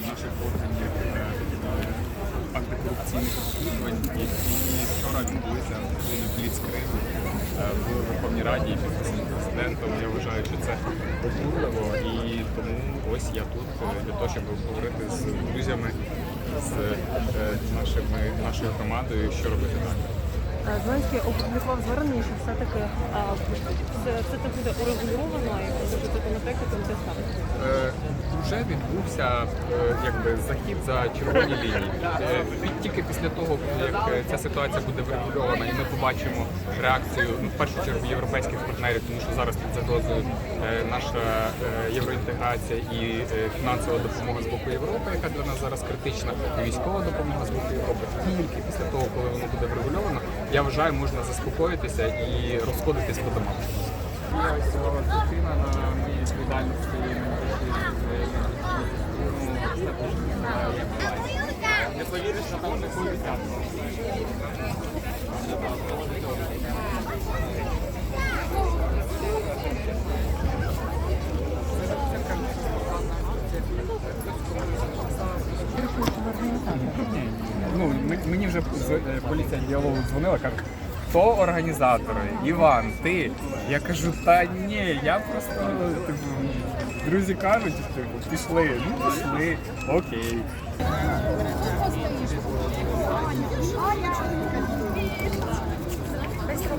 наших органів е, антикорупційних розслідувань, які вчора відбулися в Бліцкригу е, в Верховній Раді і підписані президентом. Я вважаю, що це обурливо і тому ось я тут е, для того, щоб говорити з друзями, з нашими нашою громадою, що робити далі. Зеленський опублікував звернення, що все, все це буде урегульовано і законопроекти комітет ставить. Вже відбувся е, якби захід за червоні лінії. Е, Тільки після того, як е, ця ситуація буде врегульована, і ми побачимо реакцію ну, в першу чергу європейських партнерів, тому що зараз під загрозою наша євроінтеграція і фінансова допомога з боку Європи, яка для нас зараз критична, і військова допомога з боку Європи. Тільки після того, коли воно буде врегульовано, я вважаю, можна заспокоїтися і розходитись по ось дитина на моїй відповідальності не повіриш, що там не Ну, мені вже е, поліція діалогу дзвонила, каже, хто організатори? Іван, ти? Я кажу, та ні, я просто типу, друзі кажуть, типу, пішли, ну пішли, окей. Olha!